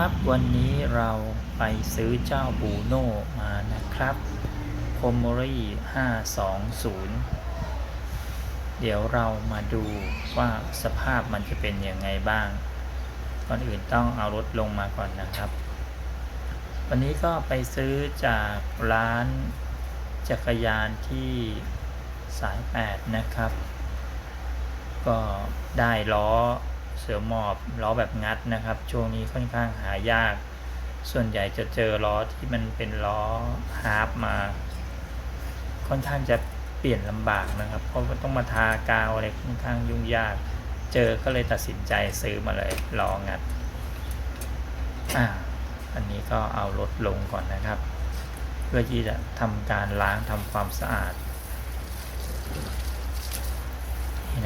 ครับ วันนี้เราไปซื้อเจ้าบูโน่มานะครับโคโมรี520 เดี๋ยวเรามาดูว่าสภาพมันจะเป็นยังไงบ้าง ก่อนอื่นต้องเอารถลงมาก่อนนะครับ วันนี้ก็ไปซื้อจากร้านจักรยานที่สาย 8 นะครับ ก็ได้ล้อ เสือหมอบล้อแบบงัดนะครับ ช่วงนี้ค่อนข้างหายาก ส่วนใหญ่จะเจอล้อที่มันเป็นล้อฮาร์ปมา ค่อนข้างจะเปลี่ยนลำบากนะครับ เพราะว่าต้องมาทากาวอะไรค่อนข้างยุ่งยาก เจอก็เลยตัดสินใจซื้อมาเลยล้องัดอ่าอันนี้ก็เอารถลงก่อนนะครับ เพื่อที่จะทำการล้างทำความสะอาด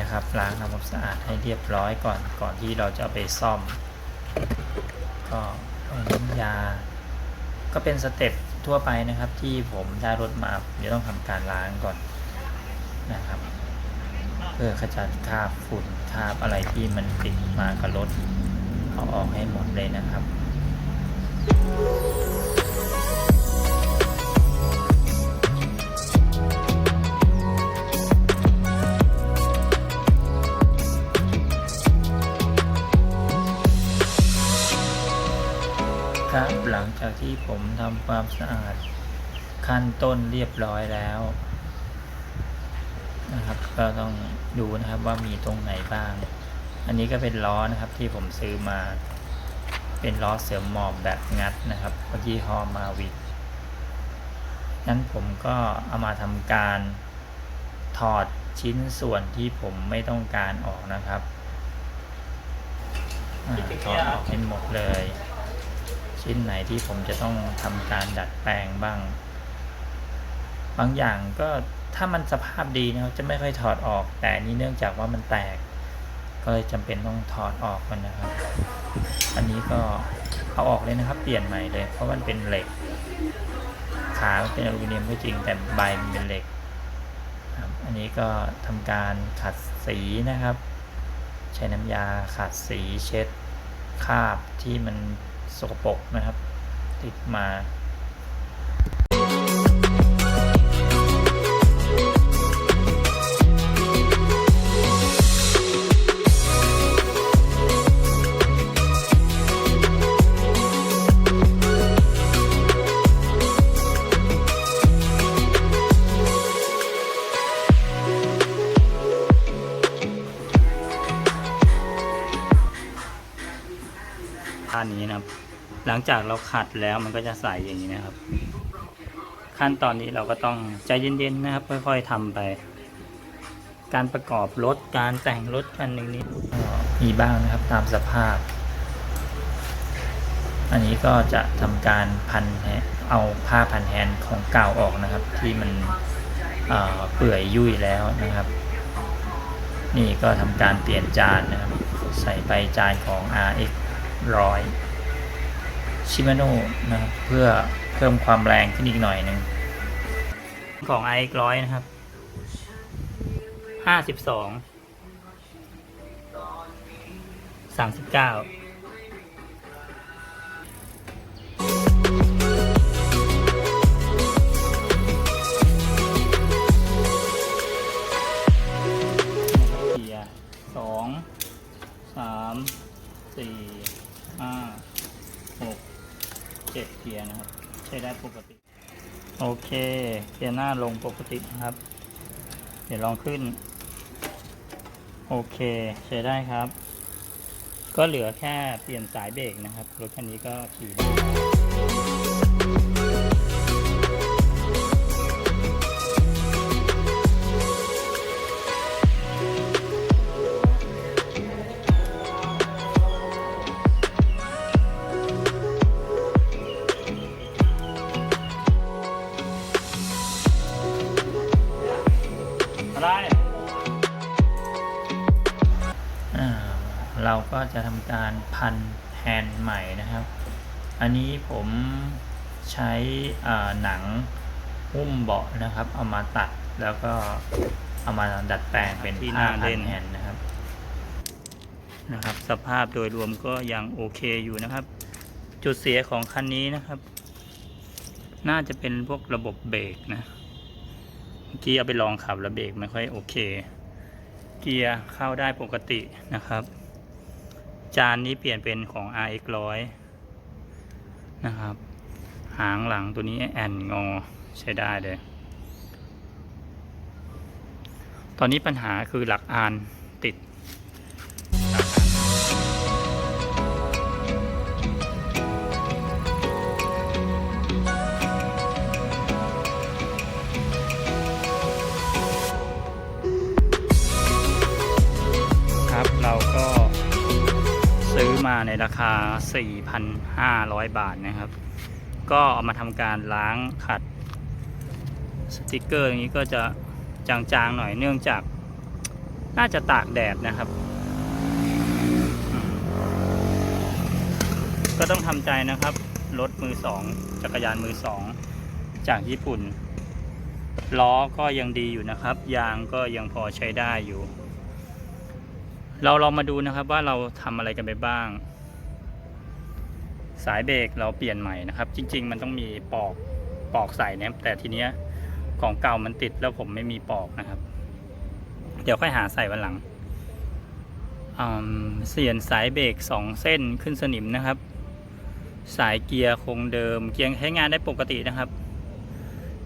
นะครับ ล้างทำความสะอาดให้เรียบร้อยก่อนก่อนที่เราจะเอาไปซ่อม ก็น้ำยา ก็เป็นสเต็ปทั่วไปนะครับ ที่ผมได้รถมาผมจะต้องทำการล้างก่อนนะครับ เพื่อขจัดคราบฝุ่นคราบอะไรที่มันติดมากับรถเอาออกให้หมดเลยนะครับ ครับหลังจากที่ผมทำความสะอาดขั้นต้นเรียบร้อยแล้วนะครับก็ต้องดูนะครับว่ามีตรงไหนบ้าง อันนี้ก็เป็นล้อนะครับที่ผมซื้อมา เป็นล้อเสือหมอบแบบงัดนะครับยี่ห้อมาวิกนั้นผมก็เอามาทำการถอดชิ้นส่วนที่ผมไม่ต้องการออกนะครับอถอดออกให้หมดเลย ชิ้นไหนที่ผมจะต้องทำการดัดแปลงบ้าง บางอย่างก็ถ้ามันสภาพดีนะครับจะไม่ค่อยถอดออก แต่นี้เนื่องจากว่ามันแตก ก็เลยจำเป็นต้องถอดออกมันนะครับ อันนี้ก็เอาออกเลยนะครับ เปลี่ยนใหม่เลย เพราะมันเป็นเหล็ก ขาเป็นอลูมิเนียมก็จริงแต่ใบมันเป็นเหล็กอันนี้ก็ทำการขัดสีนะครับ ใช้น้ำยาขัดสีเช็ดคราบที่มัน สกปรกนะครับ ติดมา ท่านนี้นะครับ หลังจากเราขัดแล้วมันก็จะใสอย่างนี้นะครับ ขั้นตอนนี้เราก็ต้องใจเย็นๆนะครับ ค่อยๆทำไป การประกอบรถการแต่งรถคันหนึ่งนี้ก็มีบ้างนะครับตามสภาพ อันนี้ก็จะทำการพันแเอาผ้าพันแฮนของเก่าออกนะครับ ที่มันเเปื่อยยุ่ยแล้วนะครับ นี่ก็ทำการเปลี่ยนจานนะครับ ใส่ไปจานของ RX ร้อยชิมาโน่นะครับเพื่อเพิ่มความแรงขึ้นอีกหน่อยหนึ่งของไอร้อยนะครับห้าสิบสองสามสิบเก้า เจ็ดเกียร์นะครับ ใช้ได้ปกติ โอเคเกียร์หน้าลงปกตินะครับ เดี๋ยวลองขึ้น โอเคใช้ได้ครับ ก็เหลือแค่เปลี่ยนสายเบรกนะครับรถคันนี้ก็ขี่ได้ เราก็จะทำการพันแฮนด์ใหม่นะครับ อันนี้ผมใช้หนังหุ้มเบาะนะครับ เอามาตัดแล้วก็เอามาดัดแปลงเป็นผ้าพันแฮนด์นะครับนะครับ สภาพโดยรวมก็ยังโอเคอยู่นะครับ จุดเสียของคันนี้นะครับ น่าจะเป็นพวกระบบเบรกนะเมื่อกี้เอาไปลองขับแล้วเบรกไม่ค่อยโอเค เกียร์เข้าได้ปกตินะครับ จานนี้เปลี่ยนเป็นของ RX 100นะครับ หางหลังตัวนี้แอนงอใช้ได้เลย ตอนนี้ปัญหาคือหลักอานติด ราคา 4,500 บาทนะครับ ก็เอามาทำการล้างขัดสติกเกอร์อย่างนี้ก็จะจางๆหน่อยเนื่องจากน่าจะตากแดดนะครับ ก็ต้องทำใจนะครับ รถมือสองจักรยานมือสองจากญี่ปุ่น ล้อก็ยังดีอยู่นะครับ ยางก็ยังพอใช้ได้อยู่ เราลองมาดูนะครับว่าเราทำอะไรกันไปบ้าง สายเบรกเราเปลี่ยนใหม่นะครับ จริง ๆ มันต้องมีปอกปอกใส่เนี่ยแต่ทีเนี้ยของเก่ามันติดแล้วผมไม่มีปอกนะครับ เดี๋ยวค่อยหาใส่วันหลังอืมเสียนสายเบรกสองเส้นขึ้นสนิมนะครับ สายเกียร์คงเดิม เกียร์ใช้งานได้ปกตินะครับ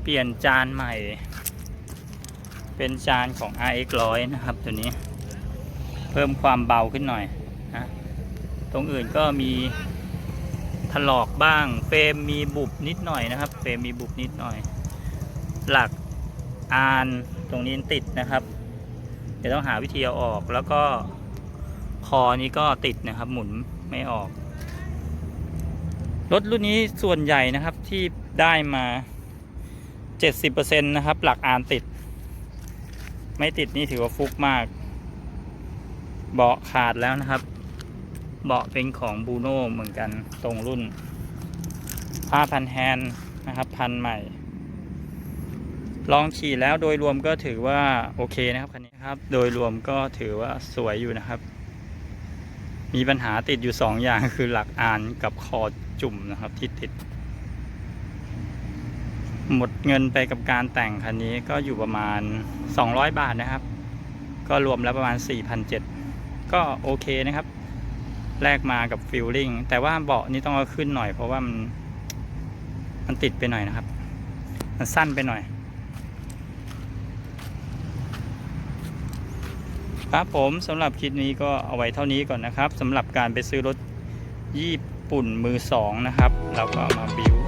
เปลี่ยนจานใหม่ เป็นจานของ RX 100นะครับ ตัวนี้ เพิ่มความเบาขึ้นหน่อยนะตรงอื่นก็มี ถลอกบ้าง เฟรมมีบุบนิดหน่อยนะครับ เฟรมมีบุบนิดหน่อย หลักอานตรงนี้ติดนะครับ เดี๋ยวต้องหาวิธีเอาออกแล้วก็คอนี้ก็ติดนะครับ หมุนไม่ออก รถรุ่นนี้ส่วนใหญ่นะครับที่ได้มา 70%นะครับ หลักอานติด ไม่ติดนี่ถือว่าฟุกมาก เบาะขาดแล้วนะครับ เบาะเป็นของบูโน่เหมือนกันตรงรุ่น ผ้าพันแฮนนะครับ พันใหม่ ลองขี่แล้วโดยรวมก็ถือว่าโอเคนะครับคันนี้ครับ โดยรวมก็ถือว่าสวยอยู่นะครับ มีปัญหาติดอยู่สองอย่างคือหลักอานกับคอจุ่มนะครับที่ติด หมดเงินไปกับการแต่งคันนี้ก็อยู่ประมาณ 200 บาทนะครับ ก็รวมแล้วประมาณ 4,700ก็โอเคนะครับ แลกมากับฟิลลิ่งแต่ว่าเบาะนี้ต้องเอาขึ้นหน่อย เพราะว่ามันมันติดไปหน่อยนะครับ มันสั้นไปหน่อย ครับผมสำหรับคลิปนี้ก็เอาไว้เท่านี้ก่อนนะครับสำหรับการไปซื้อรถญี่ปุ่นมือสองนะครับ เราก็มาบิว